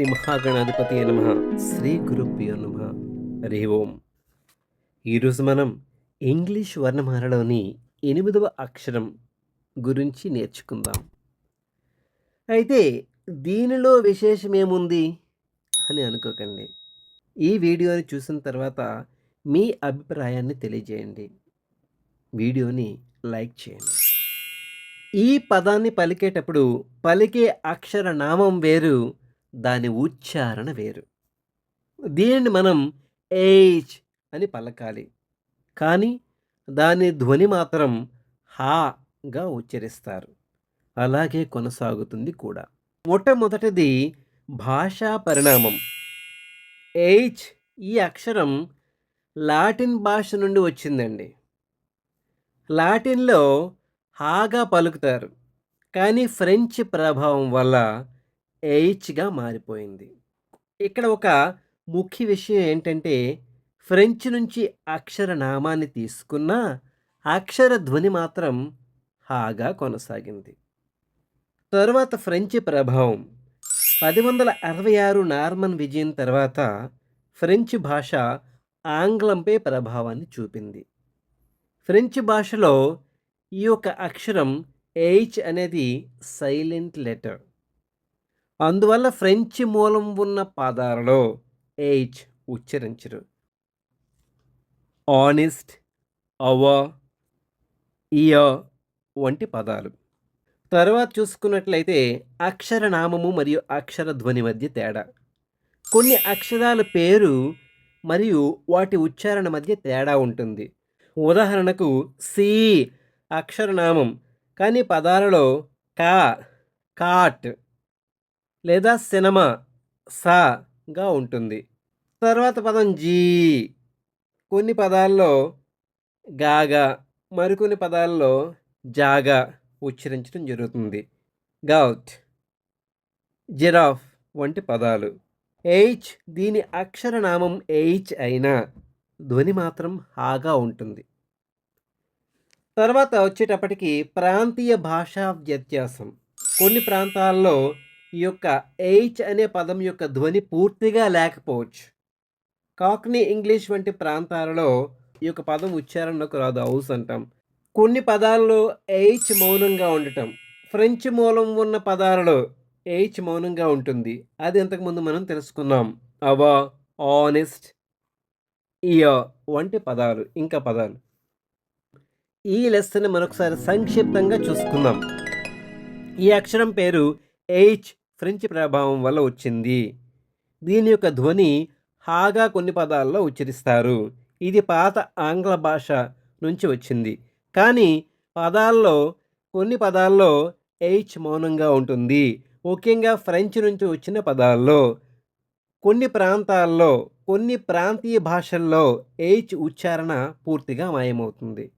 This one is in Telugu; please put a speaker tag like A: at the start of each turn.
A: శ్రీ మహాగణాధిపతి నమ శ్రీ గురుభ్యో నమ. హరి ఓం. ఈరోజు మనం ఇంగ్లీష్ వర్ణమాలలోని ఎనిమిదవ అక్షరం గురించి నేర్చుకుందాం. అయితే దీనిలో విశేషం ఏముంది అని అనుకోకండి. ఈ వీడియోని చూసిన తర్వాత మీ అభిప్రాయాన్ని తెలియజేయండి. వీడియోని లైక్ చేయండి. ఈ పదాన్ని పలికేటప్పుడు పలికే అక్షర నామం వేరు దాని ఉచ్చారణ వేరు. దీనిని మనం ఏజ్ అని పలకాలి. కానీ దాని ధ్వని మాత్రం హాగా ఉచ్చరిస్తారు. అలాగే కొనసాగుతుంది కూడా. మొట్టమొదటిది భాషా పరిణామం. ఎయిచ్ ఈ అక్షరం లాటిన్ భాష నుండి వచ్చిందండి. లాటిన్లో హాగా పలుకుతారు. కానీ ఫ్రెంచ్ ప్రభావం వల్ల ఎయిచ్గా మారిపోయింది. ఇక్కడ ఒక ముఖ్య విషయం ఏంటంటే ఫ్రెంచ్ నుంచి అక్షర నామాన్ని తీసుకున్న అక్షర ధ్వని మాత్రం హాగా కొనసాగింది. తరువాత ఫ్రెంచ్ ప్రభావం. పది వందల అరవై ఆరు నార్మన్ విజయం తర్వాత ఫ్రెంచ్ భాష ఆంగ్లంపై ప్రభావాన్ని చూపింది. ఫ్రెంచ్ భాషలో ఈ యొక్క అక్షరం ఎయిచ్ అనేది సైలెంట్ లెటర్. అందువల్ల ఫ్రెంచ్ మూలం ఉన్న పదాలలో ఏజ్ ఉచ్చరించరు. ఆనెస్ట్ అవ ఇయ వంటి పదాలు. తర్వాత చూసుకున్నట్లయితే అక్షర నామము మరియు అక్షర ధ్వని మధ్య తేడా. కొన్ని అక్షరాల పేరు మరియు వాటి ఉచ్చారణ మధ్య తేడా ఉంటుంది. ఉదాహరణకు సి అక్షరనామం కానీ పదాలలో కా కాట్ లేదా సినిమా సాగా ఉంటుంది. తర్వాత పదం జీ. కొన్ని పదాల్లో గాగా మరికొన్ని పదాల్లో జాగా ఉచ్చరించడం జరుగుతుంది. గౌట్ జిరాఫ్ వంటి పదాలు. ఎయిచ్ దీని అక్షరనామం ఎయిచ్ అయినా ధ్వని మాత్రం హాగా ఉంటుంది. తర్వాత వచ్చేటప్పటికి ప్రాంతీయ భాషా వ్యత్యాసం. కొన్ని ప్రాంతాల్లో ఈ యొక్క ఎయిచ్ అనే పదం యొక్క ధ్వని పూర్తిగా లేకపోవచ్చు. కాక్నీ ఇంగ్లీష్ వంటి ప్రాంతాలలో ఈ యొక్క పదం ఉచ్చారణకు రాదు హౌస్ అంటాం. కొన్ని పదాలలో ఎయిచ్ మౌనంగా ఉండటం ఫ్రెంచ్ మూలం ఉన్న పదాలలో ఎయిచ్ మౌనంగా ఉంటుంది. అది ఇంతకుముందు మనం తెలుసుకున్నాం. అవా ఆనెస్ట్ ఇయ వంటి పదాలు ఇంకా పదాలు. ఈ లెసన్ మరొకసారి సంక్షిప్తంగా చూసుకుందాం. ఈ అక్షరం పేరు ఎయిచ్ ఫ్రెంచ్ ప్రభావం వల్ల వచ్చింది. దీని యొక్క ధ్వని హాగా కొన్ని పదాల్లో ఉచ్చరిస్తారు. ఇది పాత ఆంగ్ల భాష నుంచి వచ్చింది. కానీ పదాల్లో కొన్ని పదాల్లో ఎయిచ్ మౌనంగా ఉంటుంది. ముఖ్యంగా ఫ్రెంచ్ నుంచి వచ్చిన పదాల్లో కొన్ని ప్రాంతాల్లో కొన్ని ప్రాంతీయ భాషల్లో ఎయిచ్ ఉచ్చారణ పూర్తిగా మాయమవుతుంది.